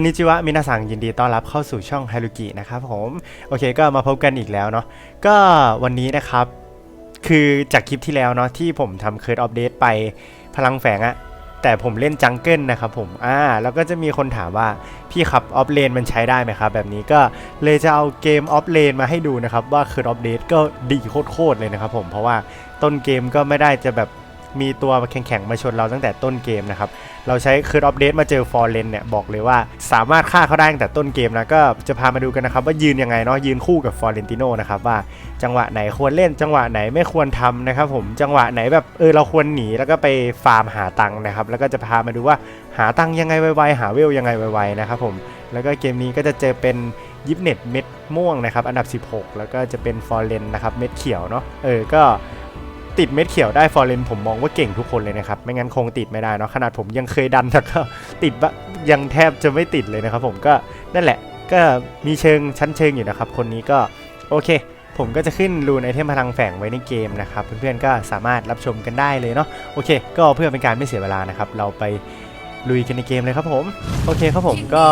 คนนิจิวะมินาซังยินดีต้อนรับเข้าสู่ช่องฮารุกินะครับผมโอเคก็มาพบกันอีกแล้วเนาะก็วันนี้นะครับ คือจากคลิปที่แล้วเนาะที่ผมทำเคิร์ดอัปเดตไปพลังแฝงอะแต่ผมเล่นจังเกิลนะครับผมอ่าแล้วก็จะมีคนถามว่าพี่ขับออฟเลนมันใช้ได้ไหมครับแบบนี้ก็เลยจะเอาเกมออฟเลนมาให้ดูนะครับว่าเคิร์ดอัปเดตก็ดีโคตรๆเลยนะครับผมเพราะว่าต้นเกมก็ไม่ได้จะแบบ มีตัวแข็งๆมาชนเราตั้งแต่ต้นเกมนะครับ เราใช้คืนอัปเดตมาเจอฟอร์เรนเนี่ยบอกเลยว่าสามารถฆ่าเขาได้ตั้งแต่ต้นเกมนะก็จะพามาดูกันนะครับว่ายืนยังไงเนาะยืนคู่กับฟอร์เรนติโนนะครับว่าจังหวะไหนควรเล่นจังหวะไหนไม่ควรทำนะครับผมจังหวะไหนแบบเออเราควรหนีแล้วก็ไปฟาร์มหาตังค์นะครับแล้วก็จะพามาดูว่าหาตังค์ยังไงไวๆหาเวลยังไงไวๆนะครับผมแล้วก็เกมนี้ก็จะเจอเป็นยิปเน็ตเม็ดม่วงนะครับอันดับ 16 แล้วก็จะเป็นฟอร์เรนนะครับเม็ดเขียวเนาะเออก็ ติดเม็ดเขียวได้ฟอร์เรนผมมองว่าเก่งทุกคนเลยนะครับ ไม่งั้นคงติดไม่ได้เนาะขนาดผมยังเคยดันแต่ก็ติดบะยังแทบจะไม่ติดเลยนะครับผมก็นั่นแหละก็มีเชิงชั้นเชิงอยู่นะครับ คนนี้ก็โอเค ผมก็จะขึ้นรูนไอเทมพลังแฝงไว้ในเกมนะครับ เพื่อนๆก็สามารถรับชมกันได้เลยเนาะโอเค ก็เพื่อเป็นการไม่เสียเวลานะครับ เราไป ลุยกันในเกมเลยครับผม โอเคครับผมก็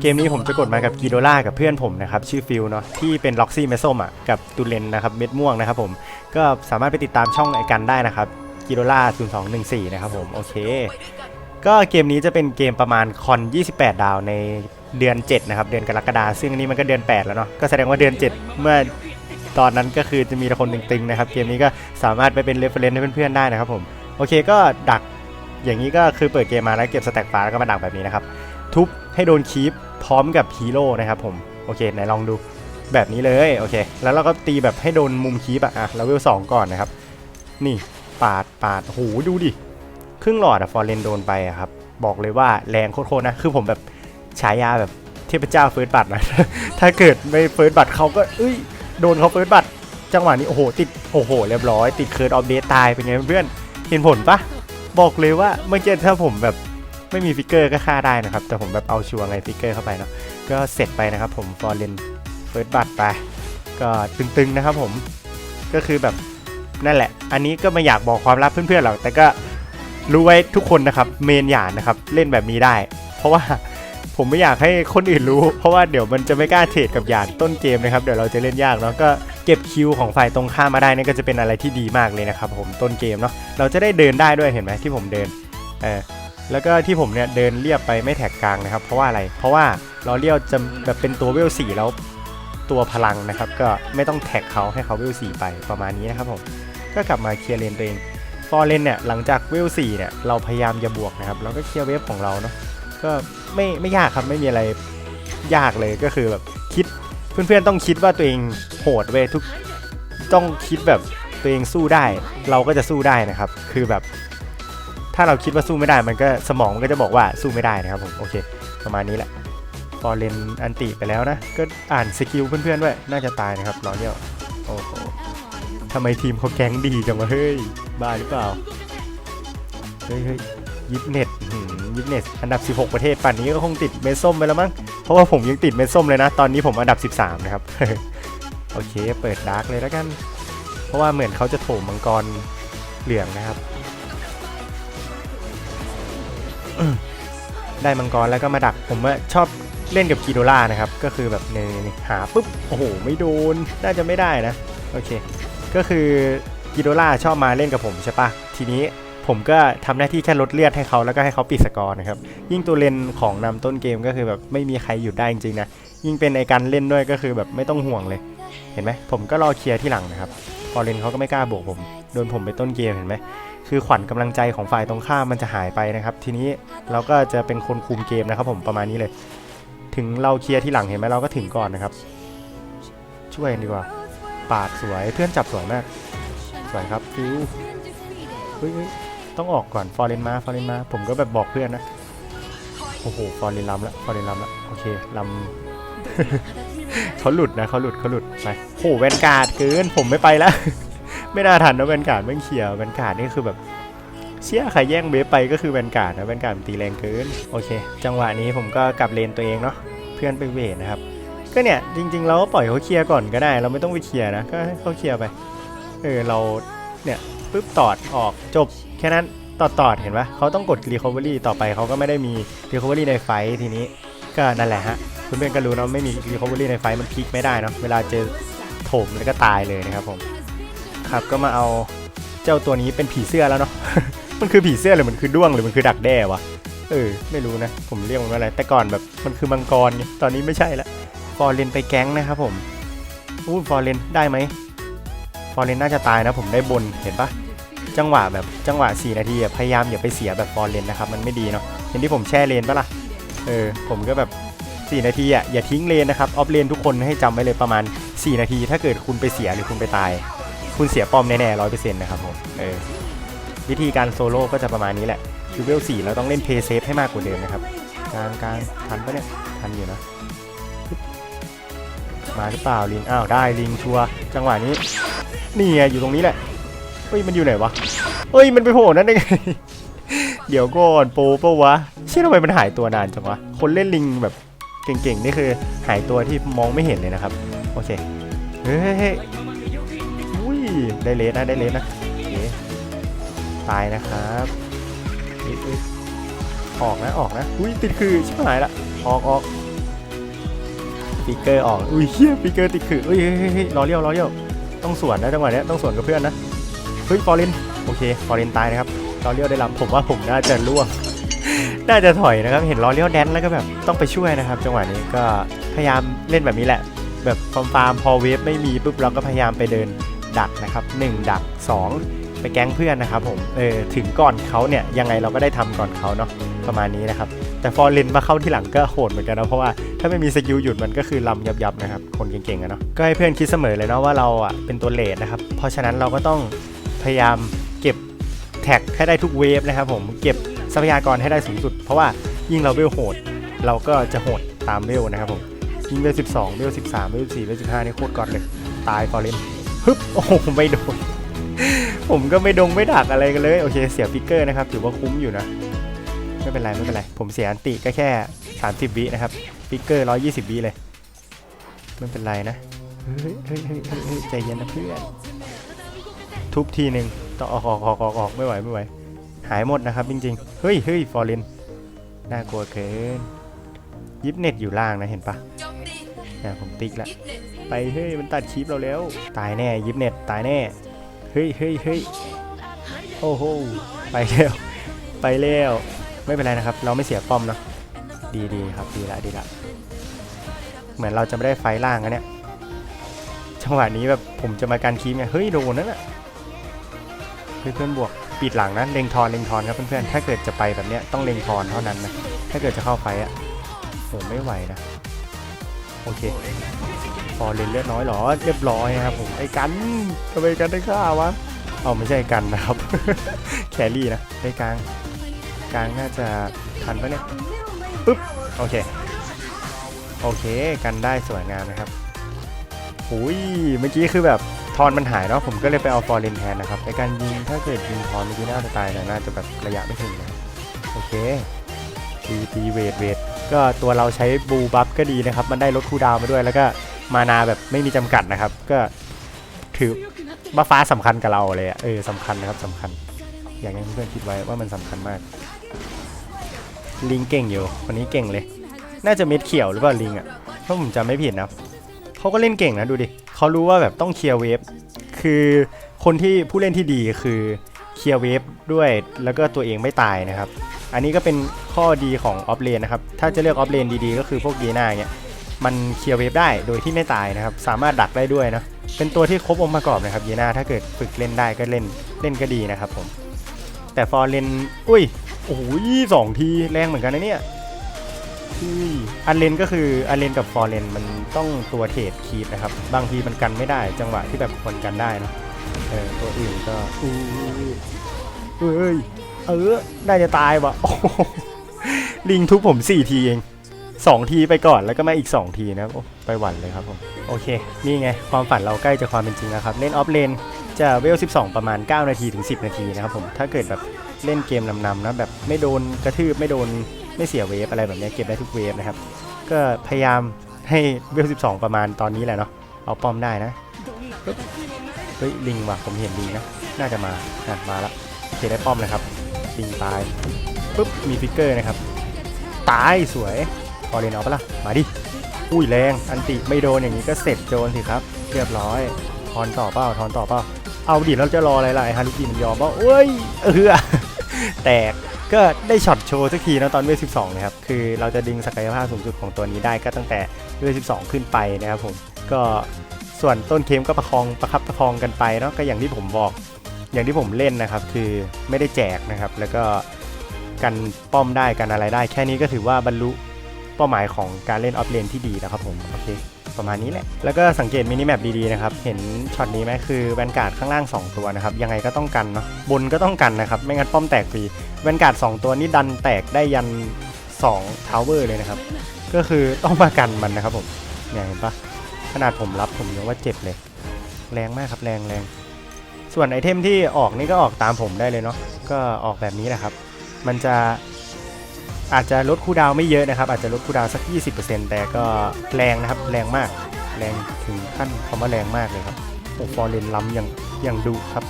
เกมนี้ผมจะกดมากับกีโดล่ากับเพื่อนผมนะครับ ชื่อฟิลเนาะที่เป็นล็อกซี่เมส้มอะกับตูเลนนะครับเม็ดม่วงนะครับผมก็สามารถไปติดตามช่องไอกันได้นะครับกิโดล่า0214 นะครับผม โอเค ก็เกมนี้จะเป็นเกมประมาณคอน 28 ดาวในเดือน 7 นะครับ เดือนกรกฎาซึ่งอันนี้มันก็เดือน 8 แล้วเนาะก็แสดงว่าเดือน 7 เมื่อตอนนั้นก็คือจะมีแต่คนตึงๆนะครับ เกมนี้ก็สามารถไปเป็นเรฟเฟรนซ์ให้เพื่อนๆได้นะครับผม โอเคก็ดัก อย่างนี้ก็คือเปิดเกมมาแล้วเก็บสแต็กฟ้าแล้วก็มาดักแบบนี้นะครับ ทุบให้โดนคีปพร้อมกับฮีโร่นะครับผม โอเคไหนลองดูแบบนี้เลยโอเค แล้วเราก็ตีแบบให้โดนมุมคีปอะอะเลเวลสองก่อนนะครับ นี่ปาดปาดโหดูดิครึ่งหลอดอะฟอร์เรนโดนไปอะครับ บอกเลยว่าแรงโคตรๆนะ คือผมแบบฉายาแบบเทพเจ้าเฟิร์สบัตนะ ถ้าเกิดไม่เฟิร์สบัตเขาก็เอ้ยโดนเขาเฟิร์สบัตจังหวะนี้โอ้โหติดโอ้โหเรียบร้อยติดเคิร์ดออฟเดตตายเป็นไงเพื่อนเห็นผลปะ บอกเลยว่าเมื่อกี้ถ้าผมแบบไม่มีฟิกเกอร์ก็ฆ่าได้นะครับ แต่ผมแบบเอาชัวร์ไงฟิกเกอร์เข้าไปเนาะก็เสร็จไปนะครับผมฟอร์เรนเฟิร์สบัตไป ก็ตึงๆนะครับผมก็คือแบบนั่นแหละ อันนี้ก็ไม่อยากบอกความลับเพื่อนๆหรอกแต่ก็รู้ไว้ทุกคนนะครับเมนหยานนะครับเล่นแบบนี้ได้ เพราะว่าผมไม่อยากให้คนอื่นรู้ เพราะว่าเดี๋ยวมันจะไม่กล้าเทรดกับหยานต้นเกมนะครับ เดี๋ยวเราจะเล่นยากเนาะก็ เก็บคิวของฝ่ายตรงข้ามมาได้นี่ก็จะเป็นอะไรที่ดีมากเลยนะครับผมต้นเกมเนาะเราจะได้เดินได้ด้วยเห็นไหมที่ผมเดินเออแล้วก็ที่ผมเนี่ยเดินเรียบไปไม่แท็กกลางนะครับ เพราะว่าอะไรเพราะว่าเราเรียวจะแบบเป็นตัวเวลสี่แล้วตัวพลังนะครับ ก็ไม่ต้องแท็กเขาให้เขาเวล4ไปประมาณนี้นะครับผมก็กลับมาเคลียร์เลนตัวเองฟอร์เลนเนี่ยหลังจากเวล4เนี่ยเราพยายามจะบวกนะครับแล้วก็เคลียร์เวฟของเราเนาะก็ไม่ไม่ยากครับไม่มีอะไรยากเลยก็คือแบบคิดเพื่อนๆต้องคิดว่าตัวเอง หดเว้ยทุกต้องคิดแบบตัวเองสู้ได้ เราก็จะสู้ได้นะครับ คือแบบ ถ้าเราคิดว่าสู้ไม่ได้มันก็สมองมันก็จะบอกว่าสู้ไม่ได้นะครับผมโอเค ประมาณนี้แหละฟอร์เรนอันติไปแล้วนะ ก็อ่านสกิลเพื่อนๆด้วยน่าจะตายนะครับรอเนี่ยโอ้โหทำไมทีมเขาแก๊งดีจังวะเฮ้ยบ้าหรือเปล่าเฮ้ยเฮ้ยยิปเน็ตยิปเน็ตอันดับ 16 ประเทศป่านนี้ก็คงติดเมส้มไปแล้วมั้งเพราะว่าผมยังติดเมส้มเลยนะ ตอนนี้ผมอันดับ 13 นะครับ โอเค เปิดดาร์กเลยแล้วกัน เพราะว่าเหมือนเขาจะโถมมังกรเหลืองนะครับ ได้มังกรแล้วก็มาดัก ผมว่าชอบเล่นกับกีโดล่านะครับ ก็คือแบบในหาปุ๊บ โอ้โห ไม่โดน น่าจะไม่ได้นะ โอเค ก็คือกีโดล่าชอบมาเล่นกับผมใช่ปะทีนี้ผมก็ทำหน้าที่แค่ลดเลือดให้เขาแล้วก็ให้เขาปิดสกอร์นะครับ ยิ่งตัวเลนของนำต้นเกมก็คือแบบไม่มีใครหยุดได้จริงๆนะ ยิ่งเป็นไอการเล่นด้วยก็คือแบบไม่ต้องห่วงเลย เห็นไหมผมก็รอเคลียร์ที่หลังนะครับพอเลนเขาก็ไม่กล้าบวกผมโดนผมไปต้นเกมเห็นไหมคือขวัญกำลังใจของฝ่ายตรงข้ามมันจะหายไปนะครับ ทีนี้เราก็จะเป็นคนคุมเกมนะครับผมประมาณนี้เลย ถึงเราเคลียร์ที่หลังเห็นไหมเราก็ถึงก่อนนะครับ ช่วยดีกว่า ปาดสวยเพื่อนจับสวยมาก สวยครับฟิวเฮ้ยต้องออกก่อนฟอร์เรนมาฟอร์เรนมาผมก็แบบบอกเพื่อนนะโอ้โหฟอร์เรนลำละฟอร์เรนลำละโอเคลำ เขาหลุดนะเขาหลุดเขาหลุดไปโหแวนการ์ดเกินผมไม่ไปแล้ว ไม่น่าทันนะแวนการ์ดแม่งเคียร์แวนการ์ดนี่คือแบบเชี่ยใครแย่งเบฟไปก็คือแวนการ์ดนะแวนการ์ดตีแรงเกินโอเค จังหวะนี้ผมก็กลับเลนตัวเองเนาะเพื่อนไปเวทนะครับก็เนี่ยจริงๆเราก็ปล่อยเขาเคลียร์ก่อนก็ได้ เราไม่ต้องไปเคลียร์นะก็ให้เขาเคลียร์ไปเออเราเนี่ยปุ๊บตอดออกจบแค่นั้นตอดตอดเห็นปะเขาต้องกด recovery ต่อไปเขาก็ไม่ได้มี recovery ในไฟทีนี้ ก็นั่นแหละฮะเพื่อนๆก็รู้เนาะไม่มี recovery ในไฟมันพลิกไม่ได้เนาะเวลาเจอโถมมันก็ตายเลยนะครับผมครับก็มาเอาเจ้าตัวนี้เป็นผีเสื้อแล้วเนาะมันคือผีเสื้อหรือมันคือด้วงหรือมันคือดักแด้วะเออไม่รู้นะ ผมเรียกมันว่าอะไรแต่ก่อนแบบมันคือมังกรไงตอนนี้ไม่ใช่ละฟอร์เรนไปแก๊งนะครับผมอู้ฟอร์เรนได้ไหมฟอร์เรนน่าจะตายนะ ผมได้บนเห็นปะจังหวะแบบจังหวะ 4 นาทีพยายามอย่าไปเสียแบบฟอร์เรนนะครับมันไม่ดีเนาะเห็นที่ผมแช่เลนปะล่ะ เออผมก็แบบ 4 นาทีอะอย่าทิ้งเลนนะครับออฟเลนทุกคนให้จำไว้เลยประมาณ 4 นาที ถ้าเกิดคุณไปเสียหรือคุณไปตาย คุณเสียป้อมแน่ๆร้อยเปอร์เซ็นต์นะครับผมเออวิธีการโซโล่ก็จะประมาณนี้แหละคิวเวลสี่เราต้องเล่นเพย์เซฟให้มากกว่าเดิมนะครับกลางกลางทันปะเนี่ยทันอยู่นะมาหรือเปล่าลิงอ้าวได้ลิงชัวจังหวะนี้นี่ไงอยู่ตรงนี้แหละเฮ้ยมันอยู่ไหนวะเฮ้ยมันไปโผล่นั่นได้ไง เดี๋ยวก่อนโปปะวะเชื่อทำไมมันหายตัวนานจังวะ คนเล่นลิงแบบเก่งๆ นี่คือหายตัวที่มองไม่เห็นเลยนะครับ โอเค เฮ้ยเฮ้ยอุ้ยได้เลสนะได้เลสนะโอเคตายนะครับอุ๊ยออกนะออกนะอุ้ยติดคือชิบหายละออกออกปีเกอร์ออกอุ้ยเฮียปีเกอร์ติดคือเฮ้ยเฮ้ยเฮ้ยเฮ้ยรอเลี้ยวรอเลี้ยวต้องสวนนะจังหวะเนี้ยต้องสวนกับเพื่อนนะเฮ้ยฟอร์เรนโอเคฟอร์เรนตายนะครับ รอเลี้ยวได้ลำผมว่าผมน่าจะล่วง น่าจะถอยนะครับ เห็นล้อเลี้ยวแดนแล้วก็แบบต้องไปช่วยนะครับ จังหวะนี้ก็พยายามเล่นแบบนี้แหละ แบบฟาร์มฟาร์มพอเวฟไม่มีปุ๊บเราก็พยายามไปเดินดักนะครับ 1 ดัก 2 ไปแก๊งเพื่อนนะครับผม เออถึงก่อนเขาเนี่ยยังไงเราก็ได้ทำก่อนเขาเนาะประมาณนี้นะครับ แต่ฟอร์เรนมาเข้าที่หลังก็โหดเหมือนกันนะเพราะว่าถ้าไม่มีสกิลหยุดมันก็คือลำยับๆนะครับคนเก่งๆอะเนาะก็ให้เพื่อนคิดเสมอเลยเนาะว่าเราอะเป็นตัวเลดนะครับเพราะฉะนั้นเราก็ต้องพยายาม แท็กให้ได้ทุกเวฟนะครับผมเก็บทรัพยากรให้ได้สูงสุด เพราะว่ายิ่งเราเวลโหด เราก็จะโหดตามเวลนะครับผมยิ่งเวล12เวล13เวล14เวล15นี่โคตรก่อนเลยตายฟอร์เรนฮึบโอ้โหไม่โดนผมก็ไม่ดงไม่ดักอะไรกันเลย โอเคเสียฟิกเกอร์นะครับถือว่าคุ้มอยู่นะ ไม่เป็นไรไม่เป็นไร ผมเสียอันติก็แค่ 30วินะครับฟิกเกอร์ 120วิเลย ไม่เป็นไรนะ เฮ้ยเฮ้ยเฮ้ยเฮ้ยใจเย็นนะเพื่อน ทุบทีหนึ่ง ต้องออกออกออกออกออกไม่ไหวไม่ไหว หายหมดนะครับจริงๆ เฮ้ยเฮ้ยฟอร์เรนน่ากลัวเกินยิปเน็ตอยู่ล่างนะเห็นปะเนี่ยผมติ๊กละ ไปเฮ้ยมันตัดคลิปเราแล้ว ตายแน่ยิปเน็ตตายแน่ เฮ้ยเฮ้ยเฮ้ยโอ้โห ไปแล้ว ไปแล้ว ไม่เป็นไรนะครับ เราไม่เสียป้อมเนาะ ดีดีครับดีละดีละ เหมือนเราจะไม่ได้ไฟล่างนะเนี่ย จังหวะนี้แบบผมจะมาการคีมไงเฮ้ยโดนนั่นน่ะ เพื่อนบวกปิดหลังนะเล็งทอนเล็งทอนครับเพื่อนๆถ้าเกิดจะไปแบบเนี้ยต้องเล็งทอนเท่านั้นนะถ้าเกิดจะเข้าไฟอะผมไม่ไหวนะโอเคพอเลนเลือดน้อยเหรอเรียบร้อยนะครับผมไอ้กันทำไมกันได้ฆ่าวะเอาไม่ใช่กันนะครับ แครี่นะไอ้กลางกลางน่าจะทันปะเนี่ยปึ๊บโอเคโอเคกันได้สวยงามนะครับหุยเมื่อกี้คือแบบ ทอนมันหายเนาะผมก็เลยไปเอาฟอร์เรนแทนนะครับในการยิงถ้าเกิดยิงทอนเมื่อกี้น่าจะตายแต่น่าจะแบบระยะไม่ถึงนะโอเคตีตีเวทเวทก็ตัวเราใช้บูบัฟก็ดีนะครับ มันได้ลดคูดาวมาด้วย แล้วก็มานาแบบไม่มีจำกัดนะครับ ก็ถือบัฟฟ้าสำคัญกับเราเลยอะเออสำคัญนะครับสำคัญ อย่างที่เพื่อนคิดไว้ว่ามันสำคัญมาก ลิงเก่งอยู่คนนี้เก่งเลย น่าจะเม็ดเขียวหรือเปล่าลิงอะถ้าผมจำไม่ผิดนะเขาก็เล่นเก่งนะดูดิ เขารู้ว่าแบบต้องเคลียร์เวฟคือคนที่ผู้เล่นที่ดีคือเคลียร์เวฟด้วยแล้วก็ตัวเองไม่ตายนะครับ อันนี้ก็เป็นข้อดีของออฟเลนนะครับ ถ้าจะเลือกออฟเลนดีๆ ก็คือพวกเยน่าเนี่ยมันเคลียร์เวฟได้โดยที่ไม่ตายนะครับ สามารถดักได้ด้วยนะเป็นตัวที่ครบองค์ประกอบนะครับเยน่าถ้าเกิดฝึกเล่นได้ก็เล่นเล่นก็ดีนะครับผมแต่ฟอร์เรนอุ้ยโอ้โหสองทีแรงเหมือนกันนะเนี่ย อุ้ยอันเลนก็คืออันเลนกับฟอร์เรนมันต้องตัวเทรดคีดนะครับ บางทีมันกันไม่ได้จังหวะที่แบบควรกันได้เนะเออตัวอื่นก็อู้เอ้ยเออน่าจะตายวะโอ้ลิงทุบผมสี่ทีเองสองทีไปก่อนแล้วก็มาอีก 2 ทีนะโอ้ไปหวันเลยครับผมโอเค นี่ไง ความฝันเราใกล้จะความเป็นจริงแล้วครับ เล่นออฟเลนจะเวล 12 ประมาณ 9 นาทีถึง 10 นาทีนะครับผมถ้าเกิดแบบเล่นเกมนำๆนะแบบไม่โดนกระทืบไม่โดน ไม่เสียเวฟอะไรแบบนี้เก็บได้ทุกเวฟนะครับ ก็พยายามให้เวล12 ประมาณตอนนี้แหละเนาะเอาป้อมได้นะปึ๊บเฮ้ยลิงว่ะผมเห็นลิงนะน่าจะมาอะมาล้วโอเคได้ป้อมเลยครับลิงตายปุ๊บมีฟิกเกอร์นะครับตายสวยพอเรนเอาปะล่ะมาดิอุ้ยแรงอันติไม่โดนอย่างนี้ก็เสร็จโจนสิครับเรียบร้อยทอนต่อเปล่าทอนต่อเปล่าเอาดิเราจะรออะไรล่ะฮารุกิมันยอมป่าเอ้ยเออแตก ก็ได้ช็อตโชว์สักทีนะตอนเวท12นะครับ คือเราจะดึงศักยภาพสูงสุดของตัวนี้ได้ก็ตั้งแต่เวท12ขึ้นไปนะครับผม ก็ส่วนต้นเกมก็ประคองประคับประคองกันไปเนาะ ก็อย่างที่ผมบอก อย่างที่ผมเล่นนะครับ คือไม่ได้แจกนะครับ แล้วก็กันป้อมได้กันอะไรได้ แค่นี้ก็ถือว่าบรรลุเป้าหมายของการเล่นออฟเลนที่ดีแล้วครับผม โอเค ประมาณนี้แหละ แล้วก็สังเกตมินิแมปดีๆนะครับ เห็นช็อตนี้ไหมคือแวนการ์ดข้างล่าง 2 ตัวนะครับ ยังไงก็ต้องกันเนาะ บนก็ต้องกันนะครับ ไม่งั้นป้อมแตกฟรีแวนการ์ด2ตัวนี้ดันแตกได้ยัน2ทาวเวอร์เลยนะครับ ก็คือต้องมากันมันนะครับผมเนี่ยเห็นปะขนาดผมรับผมยังว่าเจ็บเลย แรงมากครับแรงแรง ส่วนไอเทมที่ออกนี่ก็ออกตามผมได้เลยเนาะ ก็ออกแบบนี้แหละครับ มันจะ อาจจะลดคูดาวไม่เยอะนะครับ อาจจะลดคูดาวน์สัก 20%แต่ก็แรงนะครับ แรงมาก แรงถึงขั้นคำว่าแรงมากเลยครับโอ้ฟอร์เรนล้ำอย่างอย่างดุครับ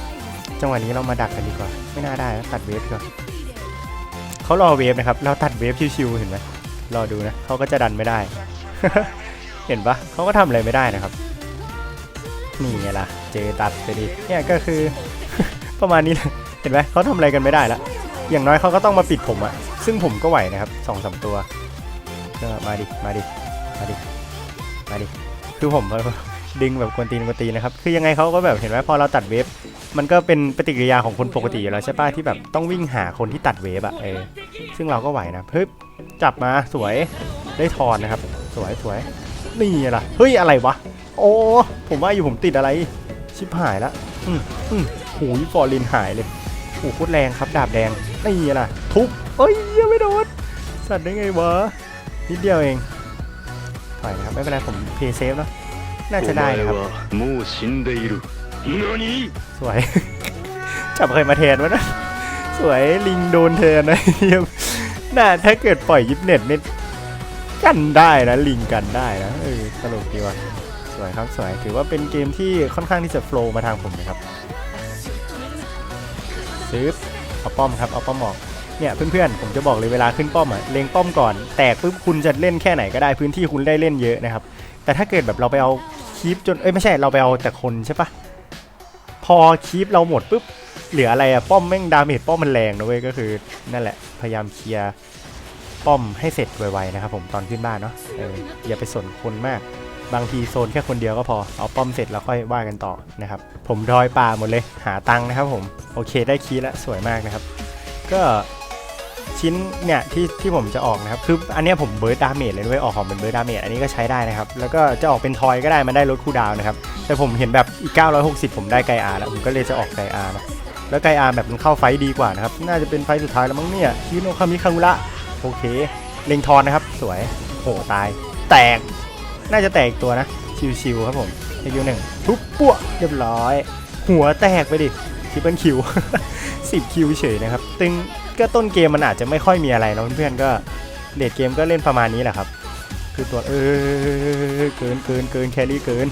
จังหวะนี้เรามาดักกันดีกว่า ไม่น่าได้ตัดเวฟก่อนเขารอเวฟนะครับ เราตัดเวฟชิวๆเห็นไหมรอดูนะเขาก็จะดันไม่ได้ เห็นปะเขาก็ทำอะไรไม่ได้นะครับ นี่ไงล่ะ เจตัดไปดิเนี่ยก็คือ ประมาณนี้เลยเห็นไหมเขาทำอะไรกันไม่ได้ละอย่างน้อยเขาก็ต้องมาปิดผมอะ ซึ่งผมก็ไหวนะครับสองสามตัว ก็มาดิ มาดิ มาดิ มาดิ คือผมดึงแบบกวนตีนกวนตีนนะครับ คือยังไงเขาก็แบบเห็นไหมพอเราตัดเวฟ มันก็เป็นปฏิกิริยาของคนปกติอยู่แล้วใช่ป่ะที่แบบต้องวิ่งหาคนที่ตัดเวฟอะเออ ซึ่งเราก็ไหวนะเฮ้ยจับมาสวย ได้ทอนนะครับ สวยสวยนี่ล่ะ เฮ้ยอะไรวะ โอ้ ผมว่าอยู่ผมติดอะไร ชิบหายละอืมอืมหูยฟอร์ลินหายเลยโอ้โคตรแรงครับดาบแดงนี่ล่ะ ทุบ โอ้ยยังไม่โดนสัตว์ได้ไงวะนิดเดียวเองถอยนะครับไม่เป็นไรผมเพย์เซฟเนาะน่าจะได้นะครับมูชินเดรุนนี่สวย จับเคยมาแทนวะนะสวยลิงโดนเทนนะน่าถ้าเกิดปล่อยยิปเน็ตนี่กันได้นะลิงกันได้นะเออตลกดีว่ะสวยครับสวยถือว่าเป็นเกมที่ค่อนข้างที่จะโฟล์มาทางผมนะครับซื้อเอาป้อมครับเอาป้อมออก เนี่ยเพื่อนๆผมจะบอกเลยเวลาขึ้นป้อมอะเลงป้อมก่อน แตกปุ๊บคุณจะเล่นแค่ไหนก็ได้พื้นที่คุณได้เล่นเยอะนะครับ แต่ถ้าเกิดแบบเราไปเอาคีปจนเอ้ยไม่ใช่เราไปเอาแต่คนใช่ปะพอคีปเราหมดปุ๊บเหลืออะไรอะป้อมแม่งดาเมจป้อมมันแรงนะเว้ยก็คือนั่นแหละพยายามเคลียร์ป้อมให้เสร็จไวๆนะครับผมตอนขึ้นบ้านเนาะเอออย่าไปสนคนมากบางทีโซนแค่คนเดียวก็พอ เอาป้อมเสร็จแล้วค่อยว่ากันต่อนะครับ ผมดอยป่าหมดเลยหาตังค์นะครับผม โอเคได้คีแล้วสวยมากนะครับ ก็ ชิ้นเนี่ยที่ที่ผมจะออกนะครับคืออันนี้ผมเบิร์ดดาเมจเลยด้วยออกของเป็นเบิร์ดดาเมจอันนี้ก็ใช้ได้นะครับ แล้วก็จะออกเป็นทอยก็ได้มันได้ลดคูดาวนะครับ แต่ผมเห็นแบบอีก 960 ผมได้ไกอาร์แล้วผมก็เลยจะออกไกอาร์นะแล้วไกอาร์แบบมันเข้าไฟดีกว่านะครับ น่าจะเป็นไฟสุดท้ายแล้วมั้งเนี่ยคิโนคามิคังุระโอเค เล็งทอนนะครับ สวยโหตาย แตก น่าจะแตกอีกตัวนะชิวๆครับผมในคิวหนึ่งทุบปั้วเรียบร้อย หัวแตกไปดิทิปเปิลคิว10คิวเฉยนะครับ ตึง ก็ต้นเกมมันอาจจะไม่ค่อยมีอะไรเนอะเพื่อนๆก็เลดเกมก็เล่นประมาณนี้แหละครับ คือตัวเออเกินเกินเกินแครี่เกิน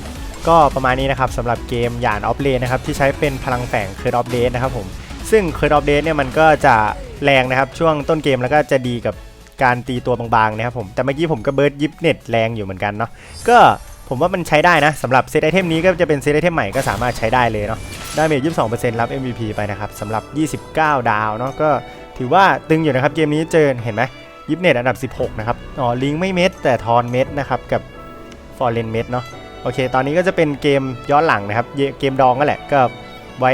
ก็ประมาณนี้นะครับสำหรับเกมหยานออฟเลนนะครับที่ใช้เป็นพลังแฝงเคิร์ดออฟเดนะครับผมซึ่งเคิร์ดออฟเดเนี่ยมันก็จะแรงนะครับช่วงต้นเกมแล้วก็จะดีกับการตีตัวบางๆนะครับผมแต่เมื่อกี้ผมก็เบิร์ดยิปเน็ตแรงอยู่เหมือนกันเนาะก็ผมว่ามันใช้ได้นะสำหรับเซตไอเทมนี้ก็จะเป็นเซตไอเทมใหม่ก็สามารถใช้ได้เลยเนาะดาเมจ22%รับ MVP ไปนะครับสำหรับ 29 ดาวเนาะก็ ถือว่าตึงอยู่นะครับเกมนี้เจอเห็นไหมยิปเน็ตอันดับ 16 นะครับ อ๋อ ลิงไม่เม็ด แต่ทอนเม็ดนะครับ กับฟอร์เรนเม็ดเนาะโอเค ตอนนี้ก็จะเป็นเกมย้อนหลังนะครับเยเกมดองก็แหละก็ไว้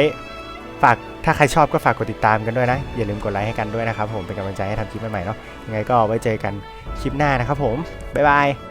ฝากถ้าใครชอบก็ฝากกดติดตามกันด้วยนะ อย่าลืมกดไลค์ให้กันด้วยนะครับผมเป็นกำลังใจให้ทำคลิปใหม่ๆเนาะยังไงก็ไว้เจอกันคลิปหน้านะครับผมบ๊ายบาย